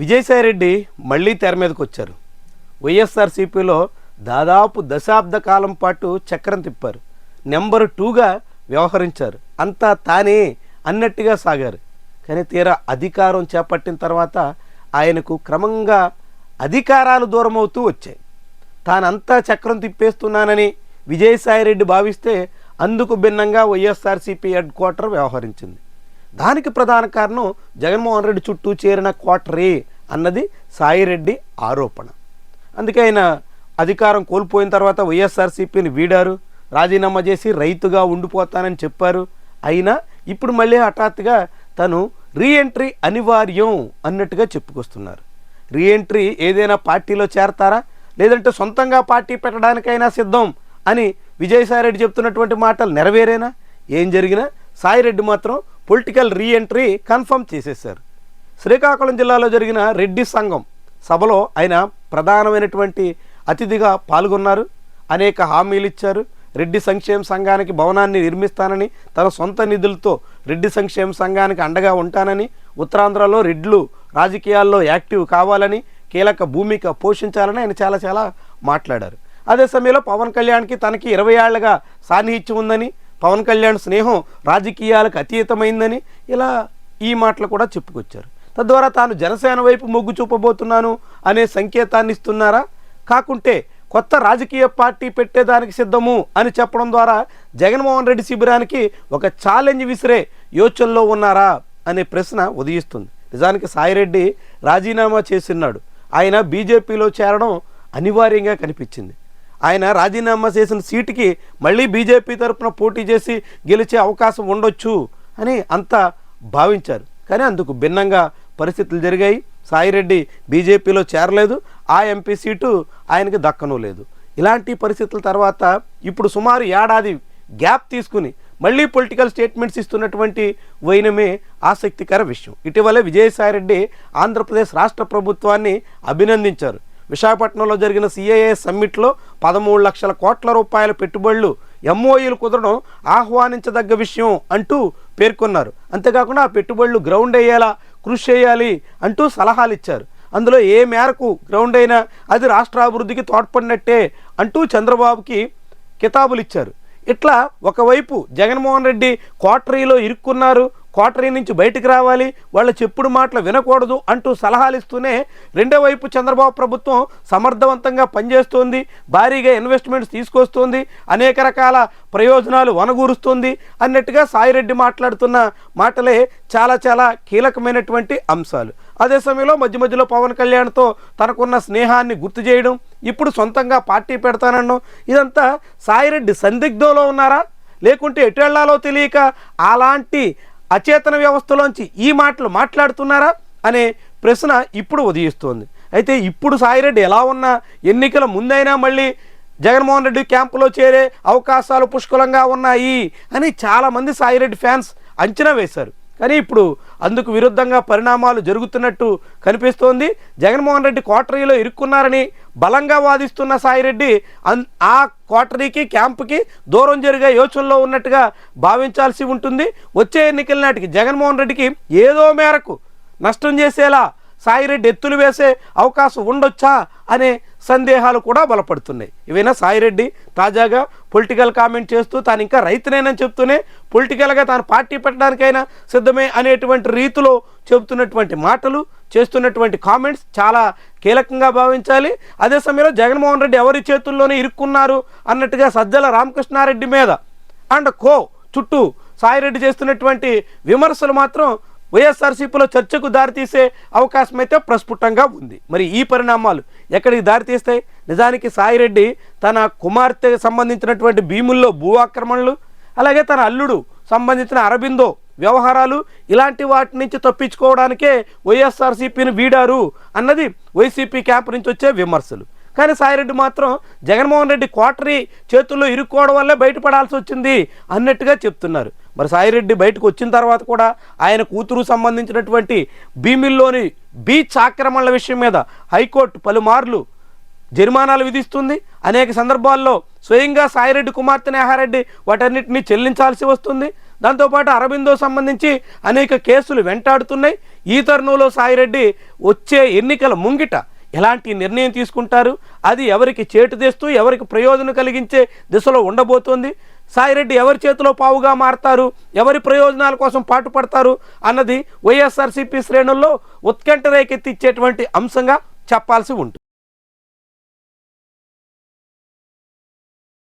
విజయసాయిరెడ్డి మళ్ళీ తెర మీదకి వచ్చారు. వైఎస్ఆర్సీపీలో దాదాపు దశాబ్ద కాలం పాటు చక్రం తిప్పారు. నెంబర్ టూగా వ్యవహరించారు. అంతా తానే అన్నట్టుగా సాగారు. కానీ తీరా అధికారం చేపట్టిన తర్వాత ఆయనకు క్రమంగా అధికారాలు దూరం అవుతూ వచ్చాయి. తానంతా చక్రం తిప్పేస్తున్నానని విజయసాయిరెడ్డి భావిస్తే అందుకు భిన్నంగా వైఎస్ఆర్సీపీ హెడ్ క్వార్టర్ వ్యవహరించింది. దానికి ప్రధాన కారణం జగన్మోహన్ రెడ్డి చుట్టూ చేరిన క్వార్టరే. అన్నది సాయిరెడ్డి ఆరోపణ. అందుకే ఆయన అధికారం కోల్పోయిన తర్వాత వైఎస్ఆర్సీపీని వీడారు రాజీనామా చేసి రైతుగా ఉండిపోతానని చెప్పారు. అయినా ఇప్పుడు మళ్ళీ హఠాత్తుగా తను రీఎంట్రీ అనివార్యం అన్నట్టుగా చెప్పుకొస్తున్నారు. రీఎంట్రీ ఏదైనా పార్టీలో చేరతారా? లేదంటే సొంతంగా పార్టీ పెట్టడానికైనా సిద్ధం అని విజయసాయిరెడ్డి చెప్తున్నటువంటి మాటలు నెరవేరేనా? ఏం జరిగినా సాయిరెడ్డి మాత్రం పొలిటికల్ రీఎంట్రీ కన్ఫర్మ్ చేసేశారు. శ్రీకాకుళం జిల్లాలో జరిగిన రెడ్డి సంఘం సభలో ఆయన ప్రధానమైనటువంటి అతిథిగా పాల్గొన్నారు. అనేక హామీలు ఇచ్చారు. రెడ్డి సంక్షేమ సంఘానికి భవనాన్ని నిర్మిస్తానని తన సొంత నిధులతో రెడ్డి సంక్షేమ సంఘానికి అండగా ఉంటానని ఉత్తరాంధ్రలో రెడ్లు రాజకీయాల్లో యాక్టివ్ కావాలని కీలక భూమిక పోషించాలని ఆయన చాలా చాలా మాట్లాడారు. అదే సమయంలో పవన్ కళ్యాణ్కి తనకి ఇరవై ఏళ్ళుగా సాన్నిహిత్యం ఉందని పవన్ కళ్యాణ్ స్నేహం రాజకీయాలకు అతీతమైందని ఇలా ఈ మాటలు కూడా చెప్పుకొచ్చారు. తద్వారా తాను జనసేన వైపు మొగ్గు చూపబోతున్నాను అనే సంకేతాన్ని ఇస్తున్నారా కాకుంటే కొత్త రాజకీయ పార్టీ పెట్టేదానికి సిద్ధము అని చెప్పడం ద్వారా జగన్మోహన్ రెడ్డి శిబిరానికి ఒక ఛాలెంజ్ విసిరే యోచనలో ఉన్నారా? అనే ప్రశ్న ఉదయిస్తుంది. నిజానికి సాయిరెడ్డి రాజీనామా చేసినాడు ఆయన బీజేపీలో చేరడం అనివార్యంగా కనిపించింది. ఆయన రాజీనామా చేసిన సీటుకి మళ్ళీ బీజేపీ తరపున పోటీ చేసి గెలిచే అవకాశం ఉండొచ్చు అని అంతా భావించారు. కానీ అందుకు భిన్నంగా పరిస్థితులు జరిగాయి. సాయిరెడ్డి బీజేపీలో చేరలేదు. ఆ ఎంపీ సీటు ఆయనకి దక్కను లేదు. ఇలాంటి పరిస్థితుల తర్వాత ఇప్పుడు సుమారు ఏడాది గ్యాప్ తీసుకుని మళ్ళీ పొలిటికల్ స్టేట్మెంట్స్ ఇస్తున్నటువంటి వైనమే ఆసక్తికర విషయం. ఇటీవలే విజయసాయిరెడ్డి ఆంధ్రప్రదేశ్ రాష్ట్ర ప్రభుత్వాన్ని అభినందించారు. విశాఖపట్నంలో జరిగిన సిఐఏ సమ్మిట్లో పదమూడు లక్షల కోట్ల రూపాయల పెట్టుబడులు ఎంఓఈలు కుదరడం ఆహ్వానించదగ్గ విషయం అంటూ పేర్కొన్నారు. అంతేకాకుండా ఆ పెట్టుబడులు గ్రౌండ్ అయ్యేలా కృషి చేయాలి అంటూ సలహాలు ఇచ్చారు. అందులో ఏ మేరకు గ్రౌండ్ అయినా అది రాష్ట్ర అభివృద్ధికి తోడ్పడినట్టే అంటూ చంద్రబాబుకి కితాబులు ఇచ్చారు. ఇట్లా ఒకవైపు జగన్మోహన్ రెడ్డి క్వార్టరీలో ఇరుక్కున్నారు కోటరీ నుంచి బయటికి రావాలి వాళ్ళ చెప్పుడు మాటలు వినకూడదు అంటూ సలహాలు ఇస్తూనే రెండో వైపు చంద్రబాబు ప్రభుత్వం సమర్థవంతంగా పనిచేస్తోంది భారీగా ఇన్వెస్ట్మెంట్స్ తీసుకొస్తోంది అనేక రకాల ప్రయోజనాలు వనగూరుస్తుంది అన్నట్టుగా సాయిరెడ్డి మాట్లాడుతున్న మాటలే చాలా చాలా కీలకమైనటువంటి అంశాలు. అదే సమయంలో మధ్య మధ్యలో పవన్ కళ్యాణ్తో తనకున్న స్నేహాన్ని గుర్తు చేయడం ఇప్పుడు సొంతంగా పార్టీ పెడతానడం ఇదంతా సాయిరెడ్డి సందిగ్ధంలో ఉన్నారా? లేకుంటే ఎటు వెళ్ళాలో తెలియక అలాంటి అచేతన వ్యవస్థలోంచి ఈ మాటలు మాట్లాడుతున్నారా అనే ప్రశ్న ఇప్పుడు ఉదయిస్తోంది. అయితే ఇప్పుడు సాయిరెడ్డి ఎలా ఉన్నా ఎన్నికల ముందైనా మళ్ళీ జగన్మోహన్ రెడ్డి క్యాంపులో చేరే అవకాశాలు పుష్కలంగా ఉన్నాయి అని చాలామంది సాయిరెడ్డి ఫ్యాన్స్ అంచనా వేశారు. కానీ ఇప్పుడు అందుకు విరుద్ధంగా పరిణామాలు జరుగుతున్నట్టు కనిపిస్తోంది. జగన్మోహన్ రెడ్డి క్వార్టరీలో ఇరుక్కున్నారని బలంగా వాదిస్తున్న సాయిరెడ్డి అన్ ఆ క్వార్టరీకి క్యాంపుకి దూరం జరిగే యోచనలో ఉన్నట్టుగా భావించాల్సి ఉంటుంది. వచ్చే ఎన్నికల నాటికి జగన్మోహన్ రెడ్డికి ఏదో మేరకు నష్టం చేసేలా సాయిరెడ్డి ఎత్తులు వేసే అవకాశం ఉండొచ్చా అనే సందేహాలు కూడా బలపడుతున్నాయి. ఇవైనా సాయిరెడ్డి తాజాగా పొలిటికల్ కామెంట్ చేస్తూ తాను ఇంకా రైతునేనని చెప్తూనే పొలిటికల్గా తాను పార్టీ పెట్టడానికైనా సిద్ధమే అనేటువంటి రీతిలో చెబుతున్నటువంటి మాటలు చేస్తున్నటువంటి కామెంట్స్ చాలా కీలకంగా భావించాలి. అదే సమయంలో జగన్మోహన్ రెడ్డి ఎవరి చేతుల్లోనే ఇరుక్కున్నారు అన్నట్టుగా సజ్జల రామకృష్ణారెడ్డి మీద అండ్ కో చుట్టూ సాయిరెడ్డి చేస్తున్నటువంటి విమర్శలు మాత్రం వైఎస్ఆర్సీపీలో చర్చకు దారితీసే అవకాశం అయితే ప్రస్ఫుటంగా ఉంది. మరి ఈ పరిణామాలు ఎక్కడికి దారితీస్తాయి? నిజానికి సాయిరెడ్డి తన కుమార్తెకు సంబంధించినటువంటి భీముల్లో భూ ఆక్రమణలు అలాగే తన అల్లుడు సంబంధించిన అరబిందో వ్యవహారాలు ఇలాంటి వాటి నుంచి తప్పించుకోవడానికే వైఎస్ఆర్సీపీని వీడారు అన్నది వైసీపీ క్యాంప్ నుంచి వచ్చే విమర్శలు. కానీ సాయిరెడ్డి మాత్రం జగన్మోహన్ రెడ్డి క్వార్టరీ చేతుల్లో ఇరుక్కోవడం వల్లే బయటపడాల్సి వచ్చింది అన్నట్టుగా చెప్తున్నారు. మరి సాయిరెడ్డి బయటకు వచ్చిన తర్వాత కూడా ఆయన కూతురు సంబంధించినటువంటి భీమిల్లోని బీచ్ ఆక్రమణల విషయం మీద హైకోర్టు పలుమార్లు జరిమానాలు విధిస్తుంది. అనేక సందర్భాల్లో స్వయంగా సాయిరెడ్డి కుమార్తె నేహారెడ్డి వాటన్నిటిని చెల్లించాల్సి వస్తుంది. దాంతోపాటు అరబిందో సంబంధించి అనేక కేసులు వెంటాడుతున్నాయి. ఈ తరుణంలో సాయిరెడ్డి వచ్చే ఎన్నికల ముంగిట ఎలాంటి నిర్ణయం తీసుకుంటారు? అది ఎవరికి చేటు తెస్తూ ఎవరికి ప్రయోజనం కలిగించే దిశలో ఉండబోతోంది? సాయిరెడ్డి ఎవరి చేతిలో పావుగా మారతారు? ఎవరి ప్రయోజనాల కోసం పాటుపడతారు? అన్నది వైఎస్ఆర్సీపీ శ్రేణుల్లో ఉత్కంఠ రేకెత్తిచ్చేటువంటి అంశంగా చెప్పాల్సి ఉంటుంది.